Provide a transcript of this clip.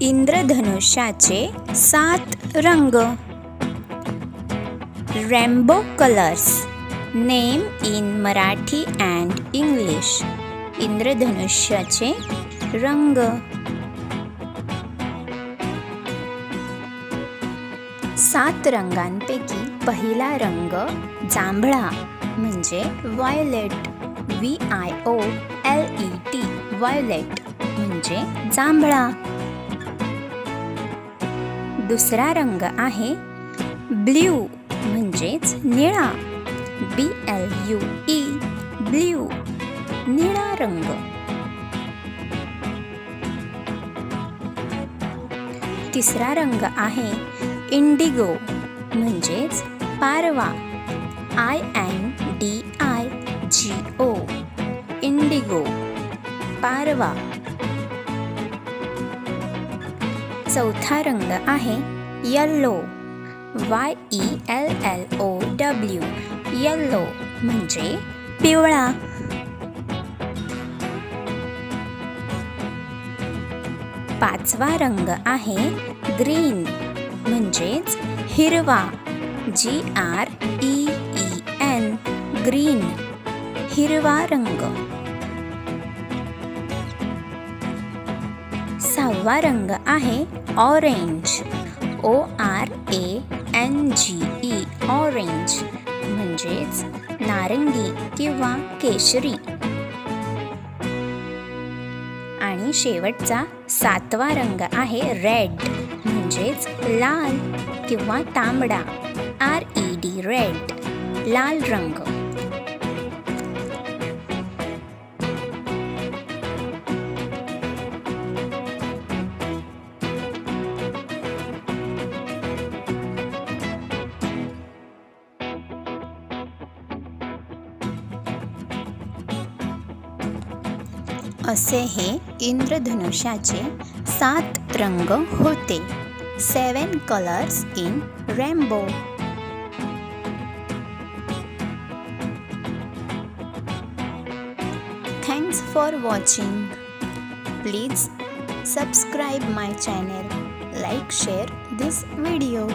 इंद्रधनुष्याचे सात रंग. Rainbow colours name in Marathi and English इंद्रधनुष्याचे रंग. सात रंगांपैकी पहिला रंग जांभळा म्हणजे violet V I O L E T violet म्हणजे जांभळा. दुसरा रंग आहे ब्ल्यू म्हणजेच निळा. B L U E blue निळा रंग. तिसरा रंग आहे इंडिगो म्हणजेच Parwa. I N D I G O indigo Parwa. चौथा रंग आहे yellow Y E L L O W yellow म्हणजे पिवळा. पाचवा रंग आहे ग्रीन म्हणजेच हिरवा G R E E N green हिरवा रंग. सहावा रंग आहे orange O R A N G E orange म्हणजेच नारंगी किंवा केशरी. आणि शेवटचा सातवा रंग आहे रेड म्हणजेच लाल किंवा तांबडा. आर ई डी रेड लाल रंग. असे हे इंद्रधनुष्याचे सात रंग होते. Seven colours in rainbow thanks for watching please subscribe my channel like share this video